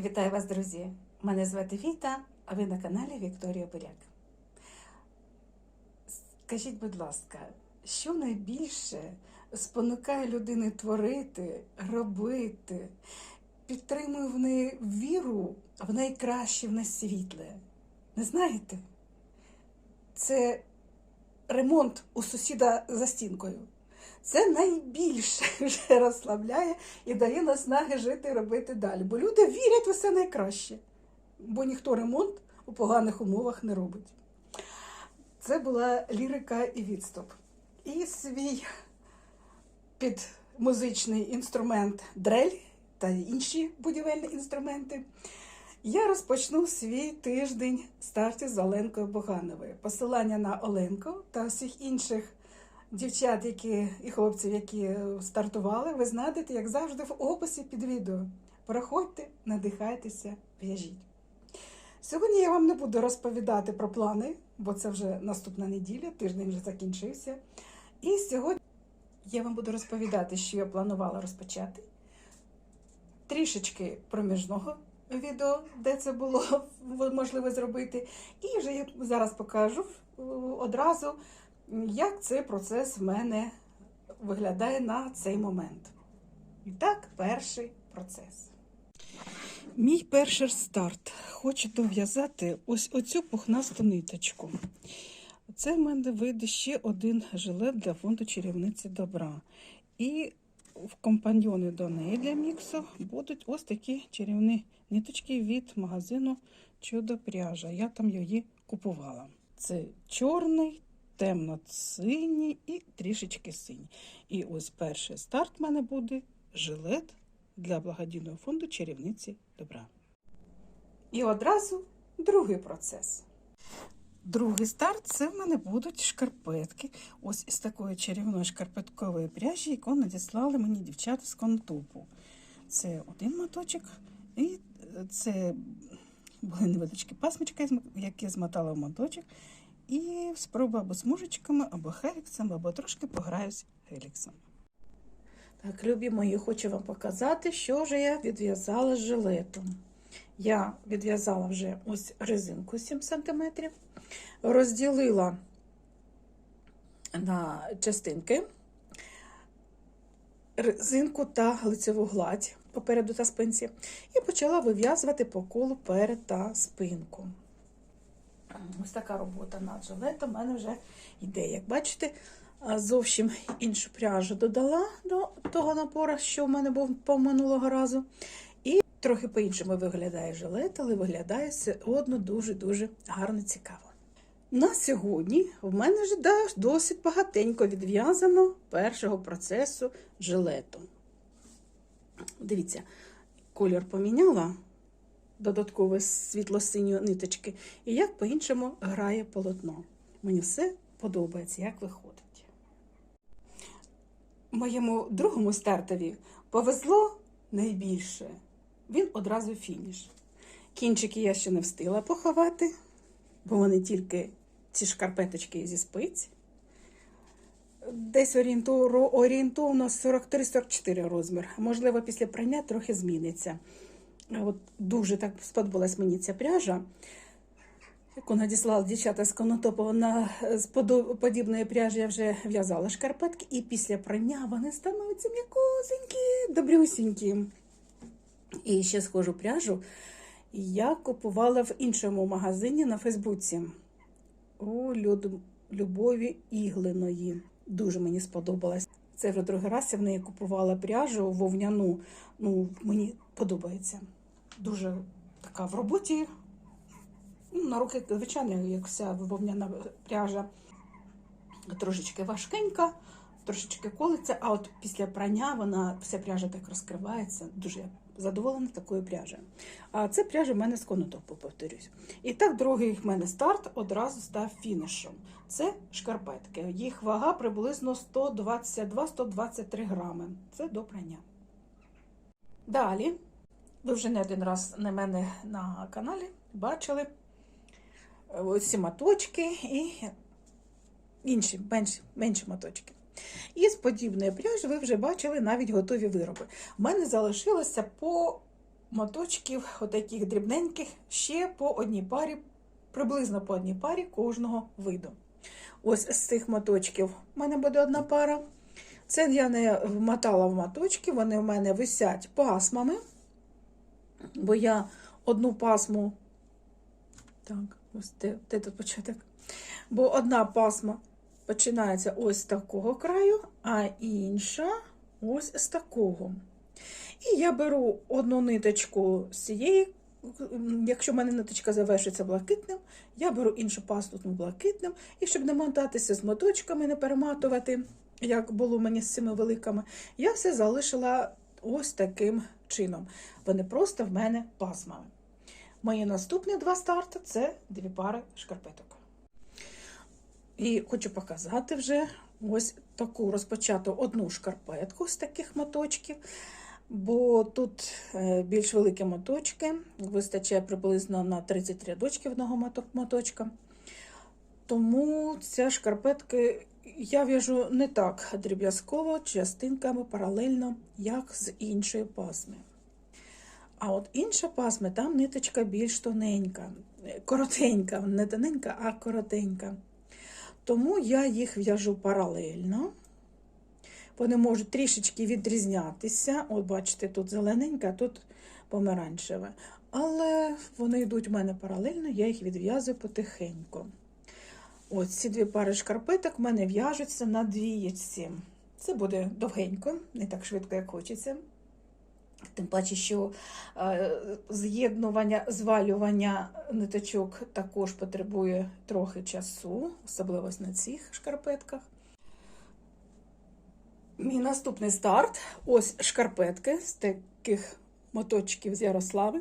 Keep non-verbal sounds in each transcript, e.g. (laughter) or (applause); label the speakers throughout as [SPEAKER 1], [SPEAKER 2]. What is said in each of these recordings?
[SPEAKER 1] Вітаю вас, друзі! Мене звати Віта, а ви на каналі Вікторія Буряк. Скажіть, будь ласка, що найбільше спонукає людини творити, робити, підтримує в неї віру в найкраще, в найсвітле? Не знаєте? Це ремонт у сусіда за стінкою. Це найбільше (laughs) вже розслабляє і дає наснаги жити і робити далі. Бо люди вірять в усе найкраще, бо ніхто ремонт у поганих умовах не робить. Це була лірика і відступ. І свій під музичний інструмент дрель та інші будівельні інструменти. Я розпочну свій тиждень старті з Оленкою Богановою. Посилання на Оленку та всіх інших дівчат, які і хлопців, які стартували, ви знайдете, як завжди, в описі під відео. Проходьте, надихайтеся, в'яжіть. Сьогодні я вам не буду розповідати про плани, бо це вже наступна неділя, тиждень вже закінчився. І сьогодні я вам буду розповідати, що я планувала розпочати. Трішечки проміжного відео, де це було (laughs) можливо зробити. І вже я зараз покажу одразу, як цей процес в мене виглядає на цей момент. І так, перший процес. Мій перший старт. Хочу дов'язати ось оцю пухнасту ниточку. Це в мене вийде ще один жилет для фонду чарівниці добра. І в компаньйони до неї для міксу будуть ось такі чарівні ниточки від магазину Чудо пряжа. Я там її купувала. Це чорний, темно-синій і трішечки синій. І ось перший старт в мене буде жилет для благодійного фонду чарівниці добра. І одразу другий процес. Другий старт це в мене будуть шкарпетки. Ось із такої чарівної шкарпеткової пряжі, яку надіслали мені дівчата з контупу. Це один моточок, і це були невеличкі пасмички, які я змотала в моточок. І спробую або смужечками, або хеліксом, або трошки пограюсь хеліксом. Так, любі мої, хочу вам показати, що ж я відв'язала з жилетом. Я відв'язала вже ось резинку 7 см, розділила на частинки резинку та лицеву гладь попереду та спинці, і почала вив'язувати по колу перед та спинку. Ось така робота над жилетом у мене вже йде. Як бачите, зовсім іншу пряжу додала до того напору, що в мене був по минулого разу. І трохи по-іншому виглядає жилет, але виглядає все одно дуже-дуже гарно цікаво. На сьогодні в мене вже досить багатенько відв'язано першого процесу жилету. Дивіться, колір поміняла додаткове світло-синьої ниточки, і як по-іншому грає полотно. Мені все подобається, як виходить. Моєму другому стартові повезло найбільше. Він одразу фініш. Кінчики я ще не встигла поховати, бо вони тільки ці шкарпеточки зі спиць. Десь орієнтовно 43-44 розмір. Можливо, після прання трохи зміниться. От Дуже так сподобалась мені ця пряжа, яку надіслала дівчата з Конотопова на з подібної пряжі я вже в'язала шкарпетки, і після прання вони становляться м'якосенькі, добрюсінькі. І ще схожу пряжу я купувала в іншому магазині на Фейсбуці у Любові Іглиної. Дуже мені сподобалось. Це вже другий раз я в неї купувала пряжу вовняну. Ну, мені подобається. Дуже така в роботі. Ну, На руки, звичайно, як вся вовняна пряжа трошечки важкенька, трошечки колиться, а от після прання вона вся пряжа так розкривається. Дуже задоволена такою пряжею. А це пряжа в мене з конотопу, повторюсь. І так, другий в мене старт одразу став фінішом. Це шкарпетки. Їх вага приблизно 122-123 грами. Це до прання. Далі, ви вже не один раз на мене на каналі бачили ці моточки і інші менші, менші моточки. І з подібної пряжі ви вже бачили навіть готові вироби. У мене залишилося по моточків, отаких дрібненьких, ще по одній парі, приблизно по одній парі кожного виду. Ось з цих моточків в мене буде одна пара. Це я не вмотала в моточки, вони в мене висять пасмами, бо я одну пасму. Так, ось де, де тут початок? Бо одна пасма починається ось з такого краю, а інша ось з такого. І я беру одну ниточку з цієї, якщо в мене ниточка завершиться блакитним, я беру іншу пасту блакитним, і щоб не мотатися з моточками, не перематувати, як було мені з цими великими, я все залишила ось таким чином. Вони просто в мене пасмами. Мої наступні два старти це дві пари шкарпеток. І хочу показати вже ось таку розпочату одну шкарпетку з таких моточків, бо тут е, більш великі моточки, вистачає приблизно на 30 рядочків одного моточка. Тому ця шкарпетки я в'яжу не так дріб'язково, частинками паралельно, як з іншої пасми. А от інша пасма, там ниточка більш тоненька, коротенька, не тоненька, а коротенька. Тому я їх в'яжу паралельно. Вони можуть трішечки відрізнятися. От, бачите, тут зелененька, а тут помаранчеве. Але вони йдуть у мене паралельно, я їх відв'язую потихеньку. Ось ці дві пари шкарпеток в мене в'яжуться на двієчці. Це буде довгенько, не так швидко, як хочеться. Тим паче, що е, з'єднування, звалювання ниточок також потребує трохи часу, особливо на цих шкарпетках. Мій наступний старт ось шкарпетки з таких моточків з Ярослави.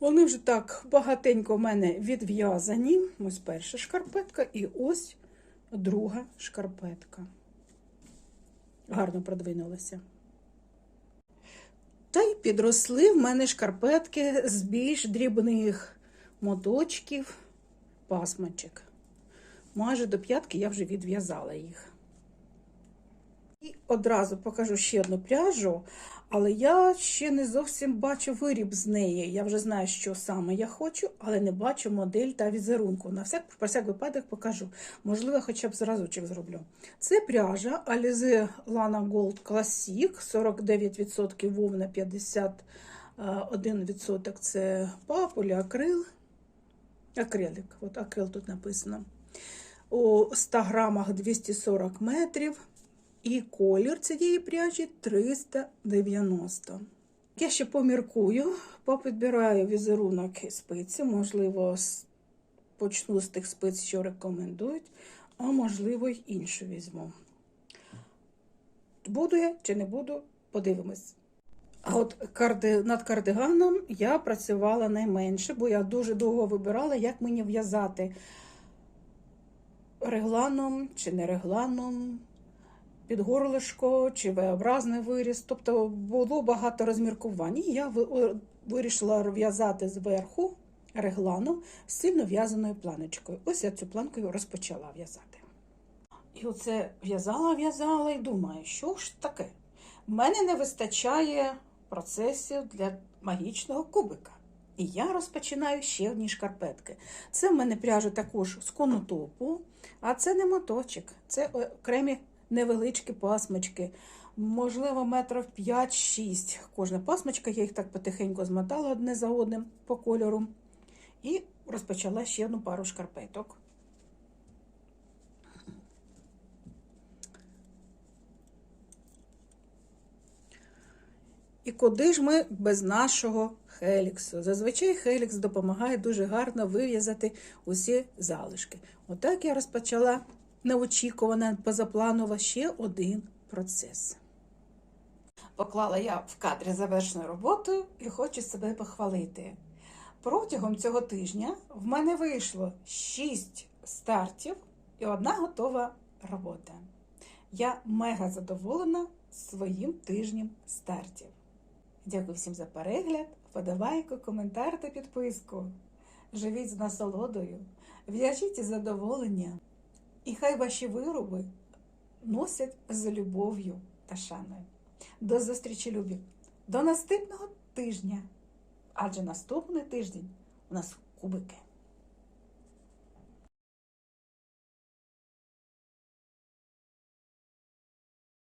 [SPEAKER 1] Вони вже так багатенько в мене відв'язані. Ось перша шкарпетка і ось друга шкарпетка. Гарно продвинулася. Та й підросли в мене шкарпетки з більш дрібних моточків, пасмачок. Майже до п'ятки я вже відв'язала їх. І одразу покажу ще одну пряжу, але я ще не зовсім бачу виріб з неї. Я вже знаю, що саме я хочу, але не бачу модель та візерунку. На всяк, про всяк випадок покажу. Можливо, хоча б зразочок зроблю. Це пряжа Alize Lana Gold Classic, 49% вовна, 51% це папулі, акрил. Акрилик, от акрил тут написано. У 100 грамах 240 метрів. І колір цієї пряжі 390. Я ще поміркую, попідбираю візерунок і спиці, можливо, почну з тих спиць, що рекомендують, а можливо, й іншу візьму. Буду я чи не буду, подивимось. А от карди... над кардиганом я працювала найменше, бо я дуже довго вибирала, як мені в'язати регланом чи не регланом під горлишко чи V-образний виріз. Тобто було багато розміркувань. І я вирішила в'язати зверху регланом з сильно в'язаною планочкою. Ось я цю планкою розпочала в'язати. І оце в'язала, в'язала і думаю, що ж таке? В мене не вистачає процесів для магічного кубика. І я розпочинаю ще одні шкарпетки. Це в мене пряжа також з конотопу, а це не моточок, це окремі невеличкі пасмочки, можливо, метрів 5-6. Кожна пасмочка, я їх так потихеньку змотала одне за одним по кольору. І розпочала ще одну пару шкарпеток. І куди ж ми без нашого хеліксу? Зазвичай хелікс допомагає дуже гарно вив'язати усі залишки. Отак я розпочала неочікувана, позапланова ще один процес. Поклала я в кадрі завершену роботу і хочу себе похвалити. Протягом цього тижня в мене вийшло 6 стартів і одна готова робота. Я мега задоволена своїм тижнем стартів. Дякую всім за перегляд, подавайку, коментар та підписку. Живіть з насолодою, в'яжіть із задоволенням. І хай ваші вироби носять з любов'ю та шаною. До зустрічі, любі! До наступного тижня! адже наступний тиждень у нас кубики.